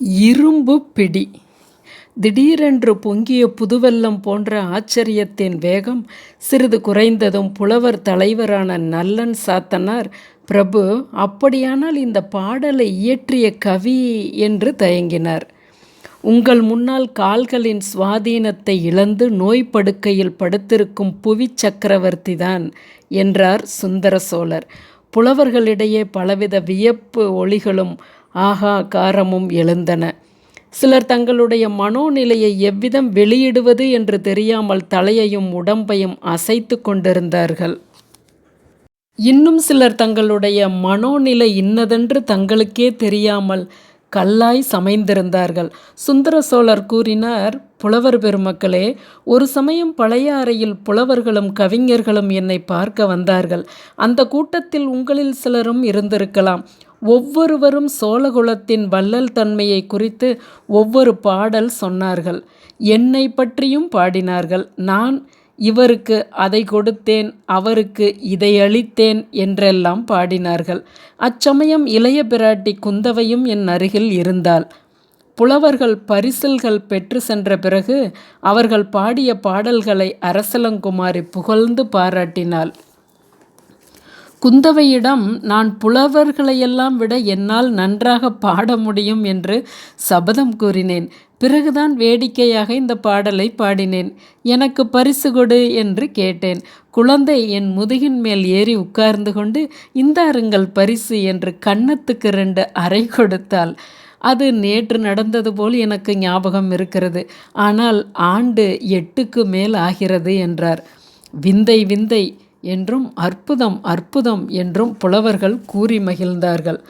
இரும்பு பிடி. திடீரென்று பொங்கிய புதுவெல்லம் போன்ற ஆச்சரியத்தின் வேகம் சிறிது குறைந்ததும் புலவர் தலைவரான நல்லன் சாத்தனார் பிரபு அப்படியானால் இந்த பாடலை இயற்றிய கவி என்று தயங்கினார். உங்கள் முன்னால் கால்களின் சுவாதீனத்தை இழந்து நோய் படுக்கையில் படுத்திருக்கும் புவி சக்கரவர்த்திதான் என்றார் சுந்தர சோழர். புலவர்களிடையே பலவித வியப்பு ஒளிகளும் ஆகாகாரமும் எழுந்தன. சிலர் தங்களுடைய மனோநிலையை எவ்விதம் வெளியிடுவது என்று தெரியாமல் தலையையும் உடம்பையும் அசைத்து கொண்டிருந்தார்கள். இன்னும் சிலர் தங்களுடைய மனோநிலை இன்னதென்று தங்களுக்கே தெரியாமல் கல்லாய் சமைந்திருந்தார்கள். சுந்தர சோழர் கூறினார் புலவர் பெருமக்களே ஒரு சமயம் பழைய அறையில் புலவர்களும் கவிஞர்களும் என்னை பார்க்க வந்தார்கள். அந்த கூட்டத்தில் உங்களில் சிலரும் இருந்திருக்கலாம். ஒவ்வொருவரும் சோழகுலத்தின் வள்ளல் தன்மையை குறித்து ஒவ்வொரு பாடல் சொன்னார்கள். என்னை பற்றியும் பாடினார்கள். நான் இவருக்கு அதை கொடுத்தேன் அவருக்கு இதை அளித்தேன் என்றெல்லாம் பாடினார்கள். அச்சமயம் இளைய பிராட்டி குந்தவையும் என் அருகில் இருந்தாள். புலவர்கள் பரிசல்கள் பெற்று சென்ற பிறகு அவர்கள் பாடிய பாடல்களை அரசலங்குமாரி புகழ்ந்து பாராட்டினாள். குந்தவையிடம் நான் புலவர்களையெல்லாம் விட என்னால் நன்றாக பாட முடியும் என்று சபதம் கூறினேன். பிறகுதான் வேடிக்கையாக இந்த பாடலை பாடினேன். எனக்கு பரிசு கொடு என்று கேட்டேன். குழந்தை என் முதுகின் மேல் ஏறி உட்கார்ந்து கொண்டு இந்தாருங்கள் பரிசு என்று கன்னத்துக்கு ரெண்டு அறை கொடுத்தாள். அது நேற்று நடந்தது போல் எனக்கு ஞாபகம் இருக்கிறது. ஆனால் ஆண்டு எட்டுக்கு மேல் ஆகிறது என்றார். விந்தை விந்தை என்றும் அற்புதம் அற்புதம் என்றும் புலவர்கள் கூறி மகிழ்ந்தார்கள்.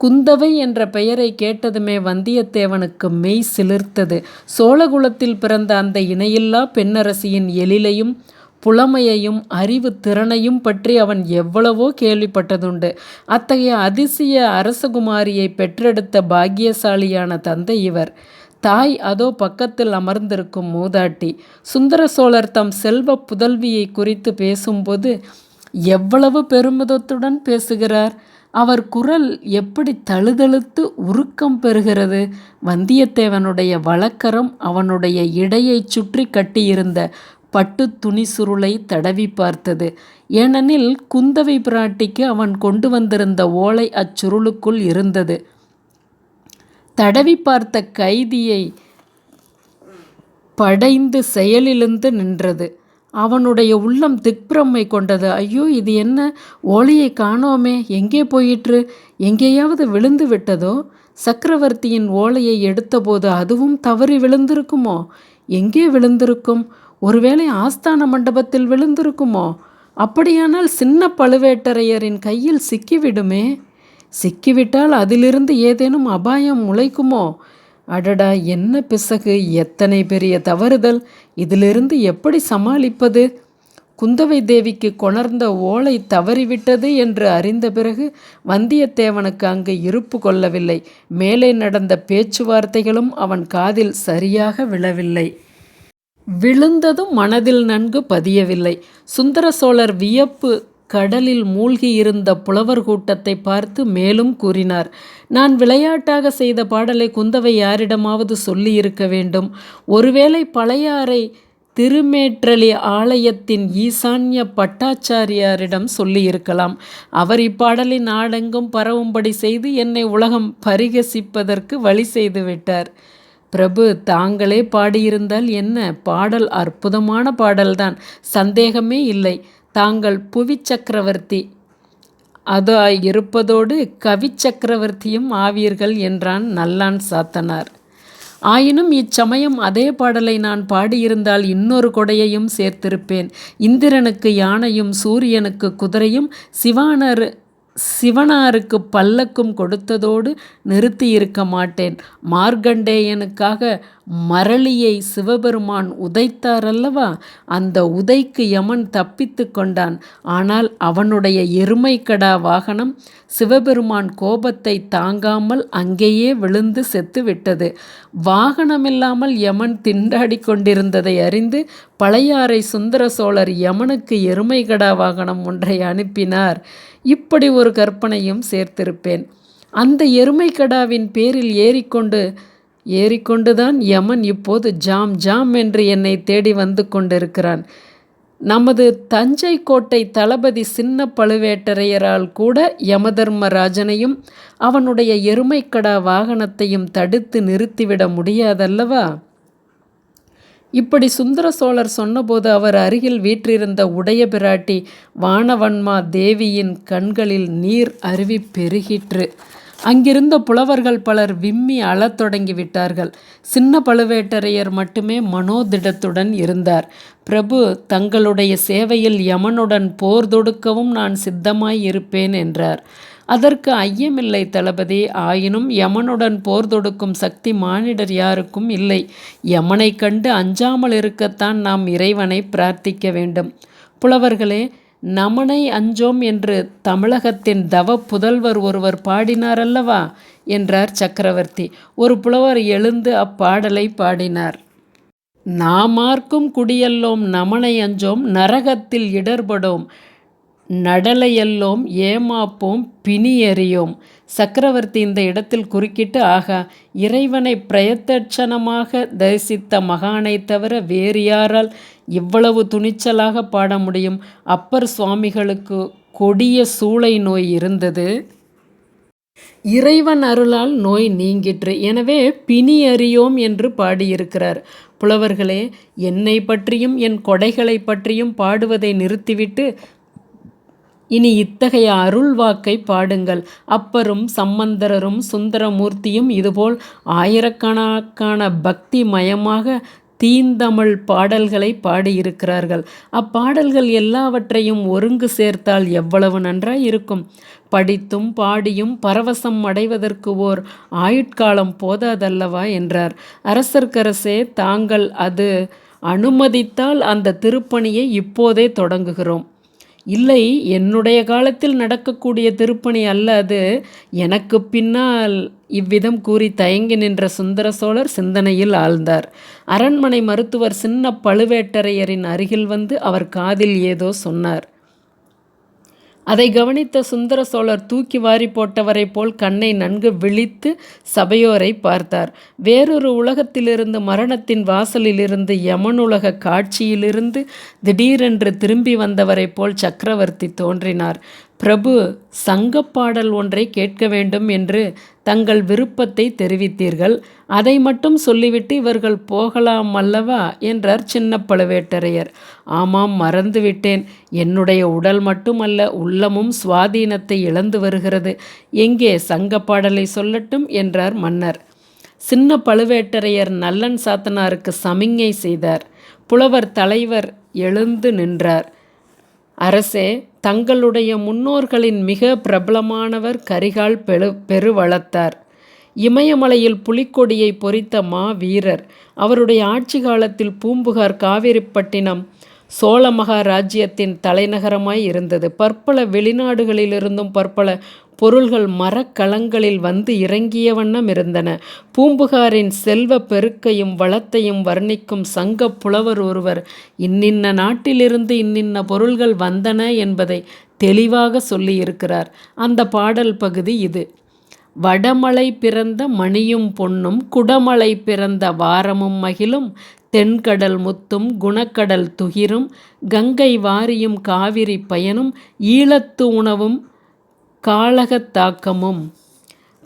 குந்தவை என்ற பெயரை கேட்டதுமே வந்தியத்தேவனுக்கு மெய் சிலிர்த்தது. சோழகுலத்தில் பிறந்த அந்த இணையில்லா பெண்ணரசியின் எழிலையும் புலமையையும் அறிவு திறனையும் பற்றி அவன் எவ்வளவோ கேள்விப்பட்டதுண்டு. அத்தகைய அதிசய அரசகுமாரியை பெற்றெடுத்த பாக்கியசாலியான தந்தை இவர். தாய் அதோ பக்கத்தில் அமர்ந்திருக்கும் மூதாட்டி. சுந்தர சோழர் தம் செல்வ புதல்வியை குறித்து பேசும்போது எவ்வளவு பெருமிதத்துடன் பேசுகிறார். அவர் குரல் எப்படி தழுதழுத்து உருக்கம் பெறுகிறது. வந்தியத்தேவனுடைய வழக்கரம் அவனுடைய இடையை சுற்றி கட்டியிருந்த பட்டு துணி சுருளை தடவி பார்த்தது. ஏனெனில் குந்தவை பிராட்டிக்கு அவன் கொண்டு வந்திருந்த ஓலை அச்சுருளுக்குள் இருந்தது. தடவி பார்த்த கைதியை படைந்து செயலிழந்து நின்றது. அவனுடைய உள்ளம் திக்பிரமை கொண்டது. ஐயோ இது என்ன? ஓலையை காணோமே. எங்கே போயிற்று? எங்கேயாவது விழுந்து விட்டதோ? சக்கரவர்த்தியின் ஓலையை எடுத்தபோது அதுவும் தவறி விழுந்திருக்குமோ? எங்கே விழுந்திருக்கும்? ஒருவேளை ஆஸ்தான மண்டபத்தில் விழுந்திருக்குமோ? அப்படியானால் சின்ன பழுவேட்டரையரின் கையில் சிக்கிவிடுமே. சிக்கிவிட்டால் அதிலிருந்து ஏதேனும் அபாயம் முளைக்குமோ? அடடா என்ன பிசகு? எத்தனை பெரிய தவறுதல். இதிலிருந்து எப்படி சமாளிப்பது? குந்தவை தேவிக்கு கொணர்ந்த ஓலை தவறிவிட்டது என்று அறிந்த பிறகு வந்தியத்தேவனுக்கு அங்கு இருப்பு கொள்ளவில்லை. மேலே நடந்த பேச்சுவார்த்தைகளும் அவன் காதில் சரியாக விழவில்லை. விழுந்ததும் மனதில் நன்கு பதியவில்லை. சுந்தர சோழர் வியப்பு கடலில் மூழ்கியிருந்த புலவர் கூட்டத்தை பார்த்து மேலும் கூறினார் நான் விளையாட்டாக செய்த பாடலை குந்தவை யாரிடமாவது சொல்லியிருக்க வேண்டும். ஒருவேளை பழையாறை திருமேற்றலி ஆலயத்தின் ஈசான்ய பட்டாச்சாரியாரிடம் சொல்லியிருக்கலாம். அவர் இப்பாடலை நாடெங்கும் பரவும்படி செய்து என்னை உலகம் பரிகசிப்பதற்கு வழி செய்து விட்டார் பிரபு தாங்களே பாடியிருந்தால் என்ன? பாடல் அற்புதமான பாடல்தான். சந்தேகமே இல்லை. தாங்கள் புவி சக்கரவர்த்தி அதோ இருப்பதோடு கவி சக்கரவர்த்தியும் ஆவீர்கள் என்றான் நல்லான் சாத்தனார். ஆயினும் இச்சமயம் அதே பாடலை நான் பாடியிருந்தால் இன்னொரு கொடையையும் சேர்த்திருப்பேன். இந்திரனுக்கு யானையும் சூரியனுக்கு குதிரையும் சிவானர் சிவனாருக்கு பல்லக்கும் கொடுத்ததோடு நிறுத்தி இருக்க மாட்டேன். மார்கண்டேயனுக்காக மரளியை சிவபெருமான் உதைத்தாரல்லவா? அந்த உதைக்கு யமன் தப்பித்து கொண்டான். ஆனால் அவனுடைய எருமைக்கடா வாகனம் சிவபெருமான் கோபத்தை தாங்காமல் அங்கேயே விழுந்து செத்து விட்டது வாகனமில்லாமல் யமன் திண்டாடி கொண்டிருந்ததை அறிந்து பழையாறை சுந்தர சோழர் யமனுக்கு எருமைக்கடா வாகனம் ஒன்றை அனுப்பினார். இப்படி ஒரு கற்பனையும் சேர்த்திருப்பேன். அந்த எருமைக்கடாவின் பேரில் ஏறிக்கொண்டு ஏறிக்கொண்டுதான் யமன் இப்போது ஜாம் ஜாம் என்று என்னை தேடி வந்து கொண்டிருக்கிறான். நமது தஞ்சை கோட்டை தளபதி சின்ன பழுவேட்டரையரால் கூட யமதர்மராஜனையும் அவனுடைய எருமைக்கடா வாகனத்தையும் தடுத்து நிறுத்திவிட முடியாதல்லவா? இப்படி சுந்தர சோழர் சொன்னபோது அவர் அருகில் வீற்றிருந்த உடைய பிராட்டி வானவன்மா தேவியின் கண்களில் நீர் அருவி பெருகிற்று. அங்கிருந்த புலவர்கள் பலர் விம்மி அழத் தொடங்கிவிட்டார்கள் சின்ன பழுவேட்டரையர் மட்டுமே மனோதிடத்துடன் இருந்தார். பிரபு தங்களுடைய சேவையில் யமனுடன் போர் தொடுக்கவும் நான் சித்தமாய் இருப்பேன் என்றார். அதற்கு ஐயமில்லை தளபதி. ஆயினும் யமனுடன் போர் தொடுக்கும் சக்தி மானிடர் யாருக்கும் இல்லை. யமனை கண்டு அஞ்சாமல் இருக்கத்தான் நாம் இறைவனை பிரார்த்திக்க வேண்டும். புலவர்களே நமனை அஞ்சோம் என்று தமிழகத்தின் தவ புதல்வர் ஒருவர் பாடினார் அல்லவா என்றார் சக்கரவர்த்தி. ஒரு புலவர் எழுந்து அப்பாடலை பாடினார். நாமார்க்கும் குடியல்லோம் நமனை அஞ்சோம் நரகத்தில் இடர்படோம் நடலையல்லோம் ஏமாப்போம் பிணியறியோம். சக்கரவர்த்தி இந்த இடத்தில் குறுக்கிட்டு ஆகா இறைவனை பிரயத்தட்சணமாக தரிசித்த மகானை தவிர வேறு யாரால் இவ்வளவு துணிச்சலாக பாட முடியும்? அப்பர் சுவாமிகளுக்கு கொடிய சூளை நோய் இருந்தது. இறைவன் அருளால் நோய் நீங்கிற்று. எனவே பிணி அறியோம் என்று பாடியிருக்கிறார். புலவர்களே என்னை பற்றியும் என் கொடைகளை பற்றியும் பாடுவதை நிறுத்திவிட்டு இனி இத்தகைய அருள் வாக்கை பாடுங்கள். அப்பரும் சம்பந்தரரும் சுந்தரமூர்த்தியும் இதுபோல் ஆயிரக்கணக்கான பக்தி மயமாக தீந்தமிழ் பாடல்களை பாடியிருக்கிறார்கள். அப்பாடல்கள் எல்லாவற்றையும் ஒருங்கு சேர்த்தால் எவ்வளவு நன்றாய் இருக்கும். படித்தும் பாடியும் பரவசம் அடைவதற்கு ஓர் ஆயுட்காலம் போதாதல்லவா என்றார். அரசர்க்கரசே தாங்கள் அது அனுமதித்தால் அந்த திருப்பணியை இப்போதே தொடங்குகிறோம். இல்லை என்னுடைய காலத்தில் நடக்கக்கூடிய திருப்பணி அல்ல அது. எனக்கு பின்னால் இவ்விதம் கூறி தயங்கி நின்ற சுந்தர சோழர் சிந்தனையில் ஆழ்ந்தார். அரண்மனை மருத்துவர் சின்ன பழுவேட்டரையரின் அருகில் வந்து அவர் காதில் ஏதோ சொன்னார். அதை கவனித்த சுந்தர சோழர் தூக்கி வாரி போட்டவரைப் போல் கண்ணை நன்கு விழித்து சபையோரை பார்த்தார். வேறொரு உலகத்திலிருந்து மரணத்தின் வாசலிலிருந்து யமனுலக காட்சியிலிருந்து திடீரென்று திரும்பி வந்தவரைப் போல் சக்கரவர்த்தி தோன்றினார். பிரபு சங்கப்பாடல் ஒன்றை கேட்க வேண்டும் என்று தங்கள் விருப்பத்தை தெரிவித்தீர்கள். அதை மட்டும் சொல்லிவிட்டு இவர்கள் போகலாம் அல்லவா? என்றார் சின்ன பழுவேட்டரையர் ஆமாம் மறந்துவிட்டேன். என்னுடைய உடல் மட்டுமல்ல உள்ளமும் சுவாதீனத்தை இழந்து வருகிறது. எங்கே சங்கப்பாடலை சொல்லட்டும் என்றார் மன்னர். சின்ன பழுவேட்டரையர் நல்லன் சாத்தனாருக்கு சமிங்கை செய்தார். புலவர் தலைவர் எழுந்து நின்றார். அரசே தங்களுடைய முன்னோர்களின் மிக பிரபலமானவர் கரிகால் பெரு பெருவளத்தார். இமயமலையில் புலிக்கொடியை பொறித்த மா வீரர் அவருடைய ஆட்சி காலத்தில் பூம்புகார் காவிரிப்பட்டினம் சோழ மகாராஜ்யத்தின் தலைநகரமாய் இருந்தது. பற்பல வெளிநாடுகளிலிருந்தும் பற்பல பொருள்கள் மரக்கலங்களில் வந்து இறங்கிய வண்ணம் இருந்தன. பூம்புகாரின் செல்வ பெருக்கையும் வளத்தையும் வர்ணிக்கும் சங்க புலவர் ஒருவர் இன்னின்ன நாட்டிலிருந்து இன்னின்ன பொருள்கள் வந்தன என்பதை தெளிவாக சொல்லியிருக்கிறார். அந்த பாடல் பகுதி இது. வடமலை பிறந்த மணியும் பொன்னும் குடமலை பிறந்த வாரமும் மகிழும் தென்கடல் முத்தும் குணக்கடல் துகிரும் கங்கை வாரியும் காவிரி பயனும் ஈழத்து உணவும் காளகத்தாக்கமும்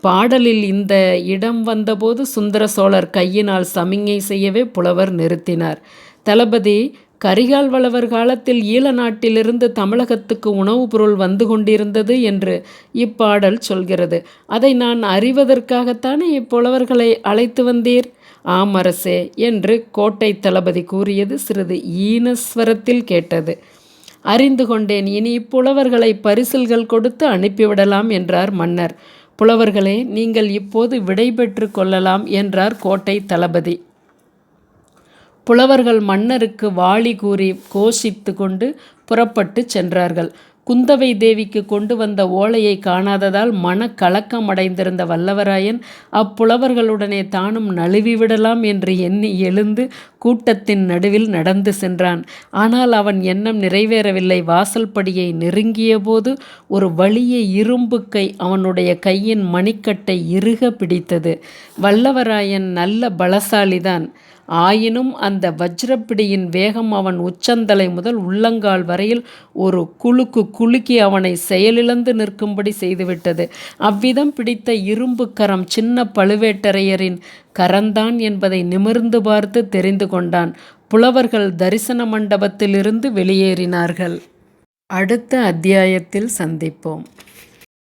பாடலில் இந்த இடம் வந்தபோது சுந்தர சோழர் கையினால் சமிங்கை செய்யவே புலவர் நிறுத்தினார். தளபதி கரிகால் வளவர் காலத்தில் ஈழ நாட்டிலிருந்து தமிழகத்துக்கு உணவுப் பொருள் வந்து கொண்டிருந்தது என்று இப்பாடல் சொல்கிறது. அதை நான் அறிவதற்காகத்தானே இப்புலவர்களை அழைத்து வந்தீர்? ஆம் அரசே என்று கோட்டை தளபதி கூறியது சிறிது ஈனஸ்வரத்தில் கேட்டது. அறிந்து கொண்டேன். இனி இப்புலவர்களை பரிசில்கள் கொடுத்து அனுப்பிவிடலாம் என்றார் மன்னர். புலவர்களே நீங்கள் இப்போது விடை பெற்று கொள்ளலாம் என்றார் கோட்டை தளபதி. புலவர்கள் மன்னருக்கு வாளி கூறி கோஷித்து கொண்டு புறப்பட்டு சென்றார்கள். குந்தவை தேவிக்கு கொண்டு வந்த ஓலையை காணாததால் மன கலக்கமடைந்திருந்த வல்லவராயன் அப்புலவர்களுடனே தானும் நழுவிவிடலாம் என்று எண்ணி எழுந்து கூட்டத்தின் நடுவில் நடந்து சென்றான். ஆனால் அவன் எண்ணம் நிறைவேறவில்லை. வாசல் படியை நெருங்கியபோது ஒரு வலிய இரும்பு கை அவனுடைய கையின் மணிக்கட்டை இறுக பிடித்தது. வல்லவராயன் நல்ல பலசாலிதான். ஆயினும் அந்த வஜ்ரப்பிடியின் வேகம் அவன் உச்சந்தலை முதல் உள்ளங்கால் வரையில் ஒரு குலுக்கு குலுக்கி அவனை செயலிழந்து நிற்கும்படி செய்துவிட்டது. அவ்விதம் பிடித்த இரும்பு கரம் சின்ன பழுவேட்டரையரின் கரந்தான் என்பதை நிமிர்ந்து பார்த்து தெரிந்து கொண்டான். புலவர்கள் தரிசன மண்டபத்திலிருந்து வெளியேறினார்கள். அடுத்த அத்தியாயத்தில் சந்திப்போம்.